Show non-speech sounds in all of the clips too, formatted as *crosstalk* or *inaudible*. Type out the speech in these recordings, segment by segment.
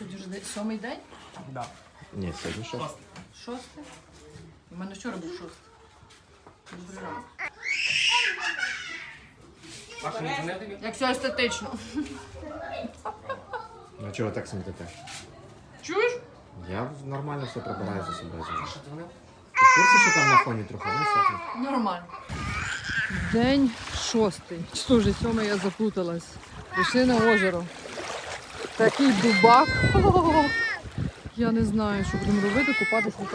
Сьогодні вже де- сьомий день? Да. Ні, сьогодні що? Шостий? У мене вчора був шостий. Добрий ранок. Ваша не дзвонити? Як все естетично. Ну чого так смітите? Чуєш? Я нормально все прибираю за собою. завжди. Що дзвонив? Ти в курсі, що там на фоні трохи висохне? Нормально. День шостий. Що вже сьомий я заплуталась. Пішли на озеро. Такий дубак. Я не знаю, що будемо робити, купатись, не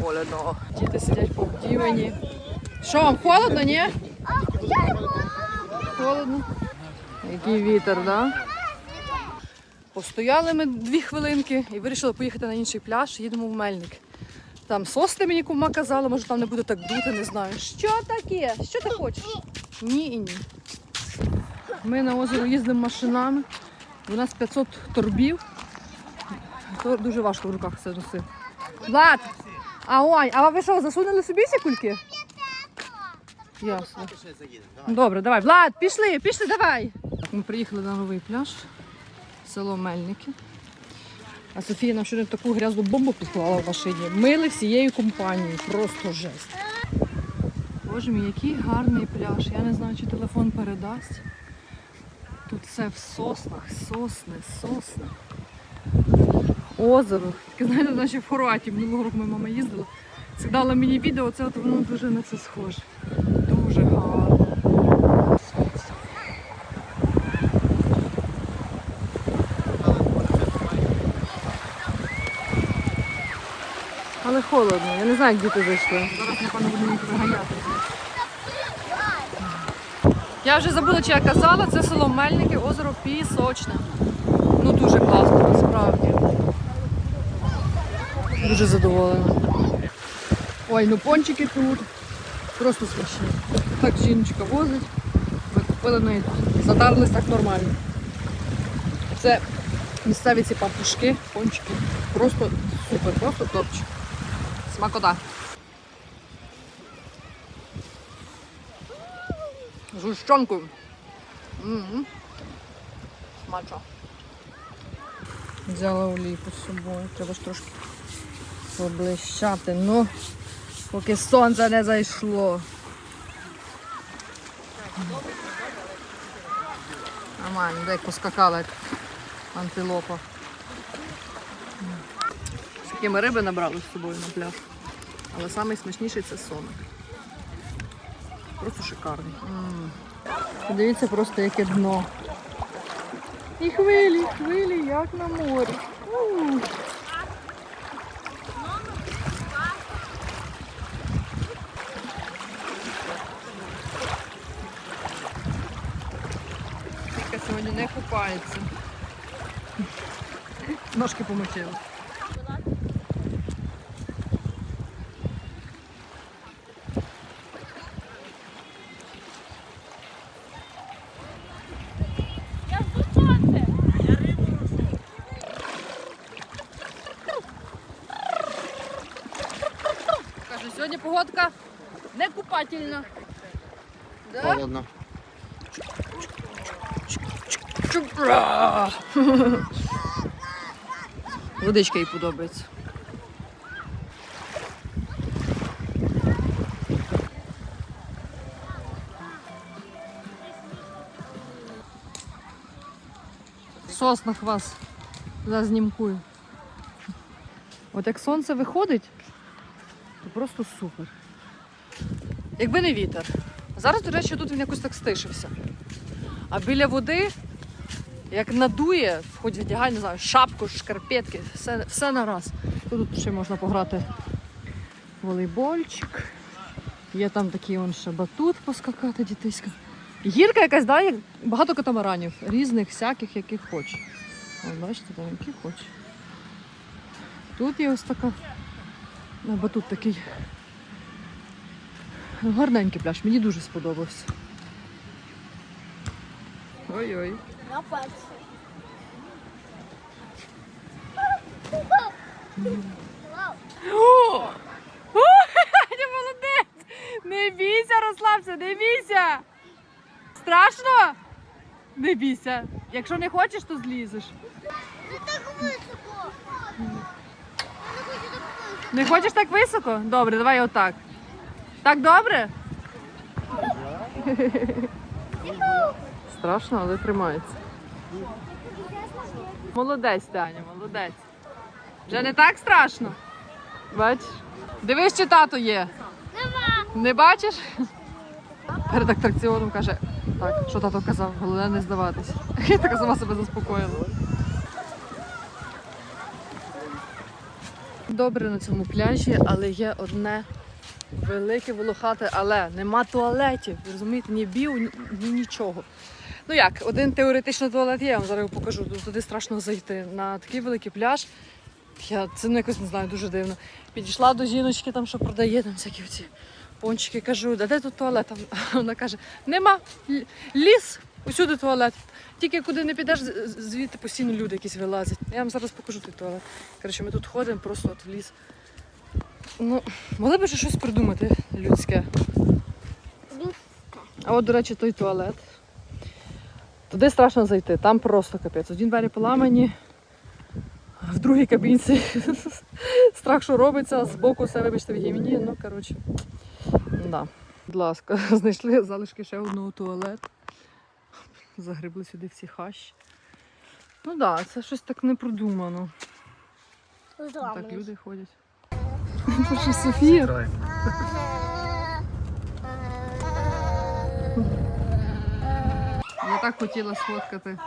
холодно. Діти сидять по повдівані. Що вам холодно, ні? Холодно. Який вітер, да? Постояли ми дві хвилинки і вирішили поїхати на інший пляж. Їдемо в Мельник. Там сости мені кума казала, може там не буде так дути, не знаю. Що таке? Що ти хочеш? Ні і ні. Ми на озеро їздимо машинами. У нас 500 торбів. То дуже важко в руках все носити. Влад! А ой, а ви що, засунули собі ці кульки? Ясно. Добре, давай. Влад, пішли, пішли, давай. Ми приїхали на новий пляж, село Мельники. А Софія нам щойно таку грязну бомбу підклала в машині. Мили всією компанією. Просто жесть. Боже мій, який гарний пляж. Я не знаю, чи телефон передасть. Тут все в соснах, сосни, сосни. Озеро. Таке, знаєте, наче в Хорватії. Минулого року моя мама їздила. Скидала мені відео, це от воно дуже на це схоже. Дуже гарно. Але холодно, я не знаю, як діти зайшли. Зараз, напевно, будемо їх виганяти. Я вже забула, чи я казала, це село Мельники, озеро Пісочне. Ну дуже класно, насправді. Дуже задоволена. Ой, ну пончики тут. Просто смачні. Так жіночка возить. Ми купили на задарлись так нормально. Це місцеві ці папушки, пончики. Просто супер, просто топчик. Смакота. З гущонкою. М-м. Смачно. Взяла олійку з собою. Треба ж трошки поблищати. Ну, поки сонце не зайшло. Нормально, як поскакала, як антилопа. Скільки ми риби набрали з собою на пляж. Але найсмачніший це соник. Просто шикарний. М. Подивіться просто яке дно. І хвилі, хвилі, як на морі. У. Тільки сьогодні не купається. Ножки помочили. Каже, сьогодні погодка не купательна. Да? Холодно. *laughs* Водичка їй подобається. Соснах вас зазнімкую. От як сонце виходить, просто супер. Якби не вітер. Зараз, до речі, тут він якось так стишився. А біля води, як надує, хоч вдягай, не знаю, шапку, шкарпетки, все, все на раз. Тут ще можна пограти волейбольчик. Є там такий он ще батут поскакати дітиська. Гірка якась, да, як багато катамаранів, різних, всяких, яких хочеш. Ось бачите, там які хочеш. Тут є ось така. Ну, Батут такий. Гарненький пляж, мені дуже сподобався. Ой-ой. На пальці. О! *laughs* Молодець! Не бійся, розслабся, не бійся! Страшно? Не бійся. Якщо не хочеш, то злізеш. Не так високо. Я не хочу так високо. Не хочеш так високо? Добре, давай отак. Так добре? Страшно, але тримається. Молодець, Таня, молодець. Вже не так страшно? Бачиш? Дивись, чи тато є. Нема. Не бачиш? Перед атракціоном каже, так, що тато казав, головне не здаватись. *laughs* Я така сама себе заспокоїла. Добре на цьому пляжі, але є одне велике волохате, але нема туалетів. Розумієте, ні біо, ні, ні нічого. Ну як, один теоретично туалет є, я вам зараз покажу. Туди страшно зайти. На такий великий пляж. Я це ну, якось не знаю, дуже дивно. Підійшла до жіночки, там що продає, там всякі ці пончики. Кажу, да де тут туалет? Вона каже, нема ліс, усюди туалет. Тільки куди не підеш, звідти постійно люди якісь вилазять. Я вам зараз покажу той туалет. Коротше, ми тут ходимо просто от в ліс. Ну, могли б ще щось придумати людське. А от, до речі, той туалет. Туди страшно зайти, там просто капець. Один двері поламані, в другій кабінці *laughs* страх, що робиться, з боку все, вибачте, в гімні. Ну, коротше, да. Будь ласка, *laughs* знайшли залишки ще одного туалету. Загребли сюди всі хащі. Ну так, да, це щось так не продумано. Так люди ходять. *laughs* Боже, Софія. Я так хотіла сфоткати.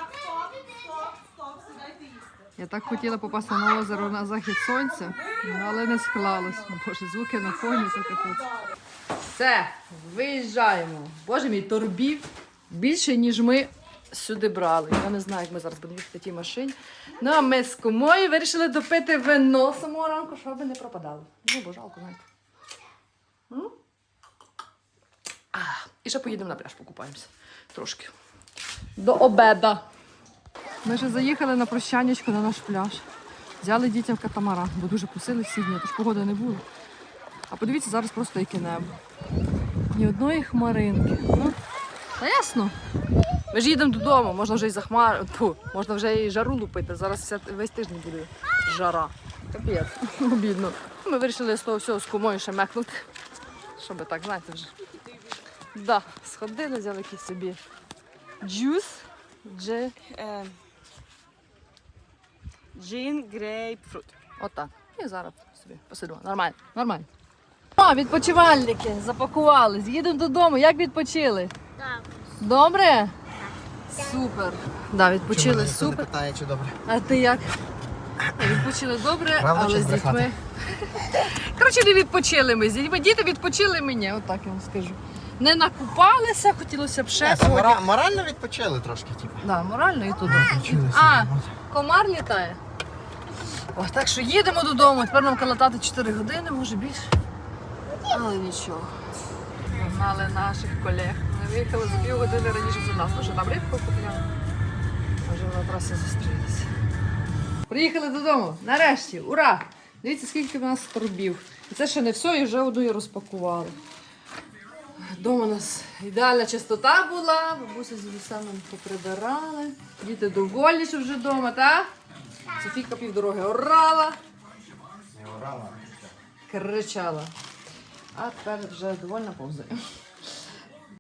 Я так хотіла попасти на озеро на захід сонця, але не склалось. Боже, звуки на фоні це капець. Все, виїжджаємо. Боже мій, торбів більше, ніж ми сюди брали. Я не знаю, як ми зараз будемо їхати тій машині. Ну, а ми з кумою вирішили допити вино самого ранку, щоб не пропадало. Ну, бо жалко, знаєте. І ще поїдемо на пляж, покупаємося. Трошки. До обеда. Ми вже заїхали на прощанечко на наш пляж. Взяли дітям катамаран, бо дуже просили всі дні, тож погоди не було. А подивіться, зараз просто яке небо. Ні одної хмаринки. Ну, ясно. Ми ж їдемо додому, можна вже і за хмар... Фу, можна вже і жару лупити. Зараз вся- весь тиждень буде жара. Капець, обідно. Ми вирішили з того всього з кумою ще мекнути. Щоб так, знаєте вже. Да, сходили, взяли якийсь собі джус. Дже... Е, Джин грейпфрут. Отак. І зараз собі посидимо. Нормально, нормально. О, відпочивальники запакувались. Їдемо додому. Як відпочили? Так. Добре? Супер. Да, відпочили ніхто не супер. питає, чи добре. А ти як? Відпочили добре, Правда але чи з дітьми. Коротше, не відпочили ми з дітьми. Діти відпочили мені, отак я вам скажу. Не накупалися, хотілося б ще Е, та сьогодні. мора- морально відпочили трошки, типу. Да, морально і туди. Відпочили А, собі, комар літає. О, так що їдемо додому. Тепер нам калатати 4 години, може більше. Але нічого. Погнали наших колег. Ми виїхали за пів години раніше за нас. Ну що там рибку купляли. Може вона трасі зустрілися. Приїхали додому. Нарешті, ура! Дивіться, скільки в нас торбів. І це ще не все, і вже одну і розпакували. Дома у нас ідеальна чистота була, бабуся з дідусем поприбирали. Діти довольні, що вже вдома, так? Софійка півдороги орала, кричала. А тепер вже довольно повзає.